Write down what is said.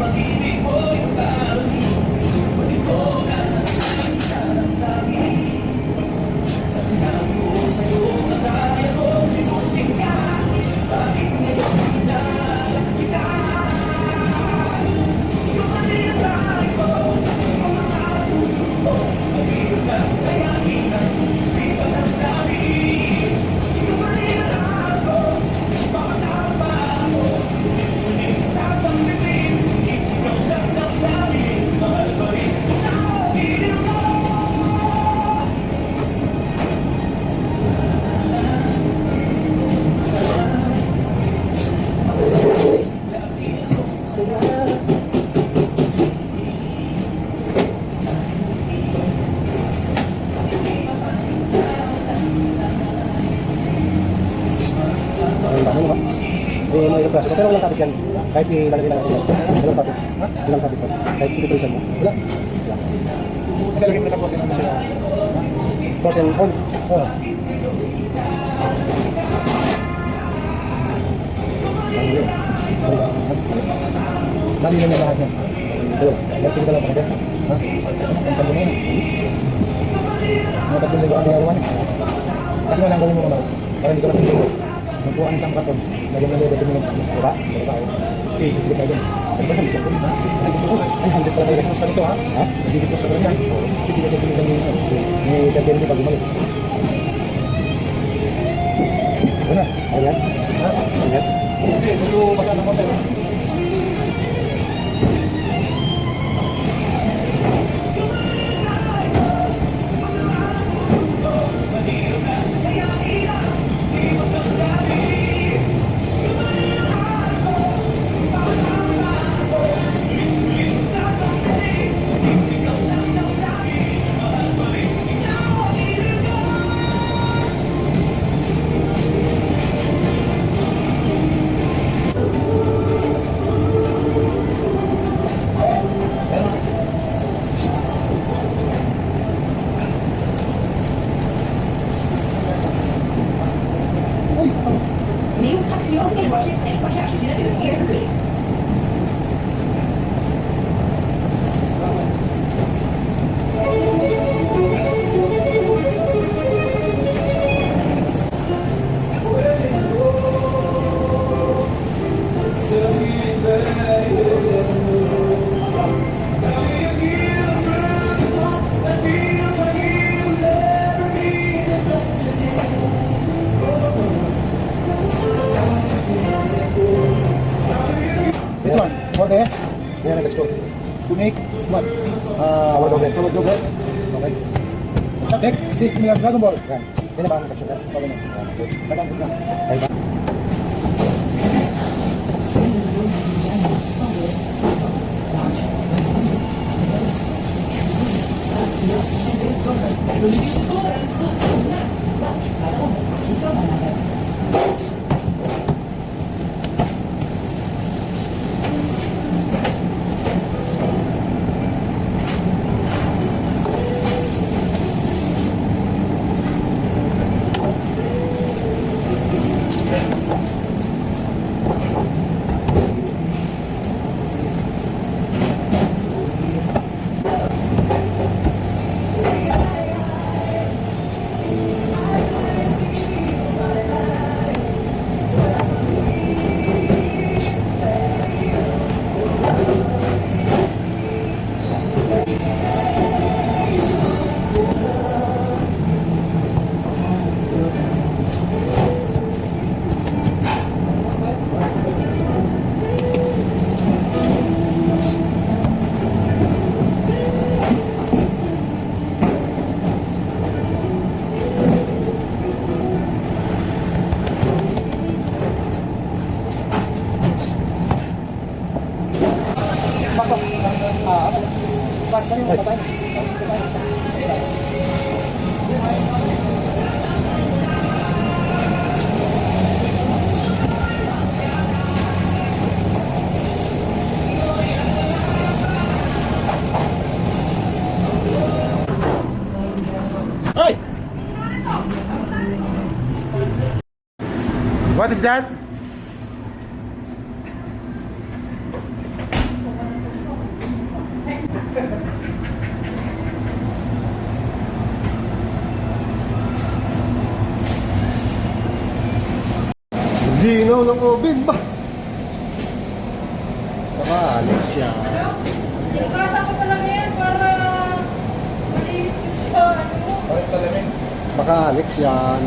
pag-ibig mo yung braso ko. Pero walang sabit yan. Kahit ilalagay lang natin yan. Walang sabit. Ha? Walang sabit po. Kahit piniprisan mo. Wala. Wala. Kasi lagi mo nakaposin naman siya. Pros and on. Oh. Dali lang yung lahat yan. Ayun. Nagtingin ka lang pa Ha? Ang sabi mo yan. Mga tatlong ligo ang ginagawa niya. Kasi wala ang gawin mo naman. Para hindi ka mas ligo. Magkuha ng isang karton. Lagyan mo ligo, tumingin sa akin. Diba? Diba? Okay, sisigit tayo dun. Ano ba sa misyon ko? Ay, hundred pala tayo. Mas pa nito, ha? Ha? Nagigit mas pa rin yan. Sige, sige, Thank you. Ayan ang texture. To make what? Uh, Sour yogurt. Sour yogurt. Okay. Sa deck, this similar Dragon Ball. Ayan. Yan ang ang texture. Okay na. Tagang ko na. Ay, ba? What is that? Linaw ng oven ba? Baka Alex yan. Inubasa ko talaga yan para malinis ko siya. Ano? Bakit salamin? Baka Alex yan.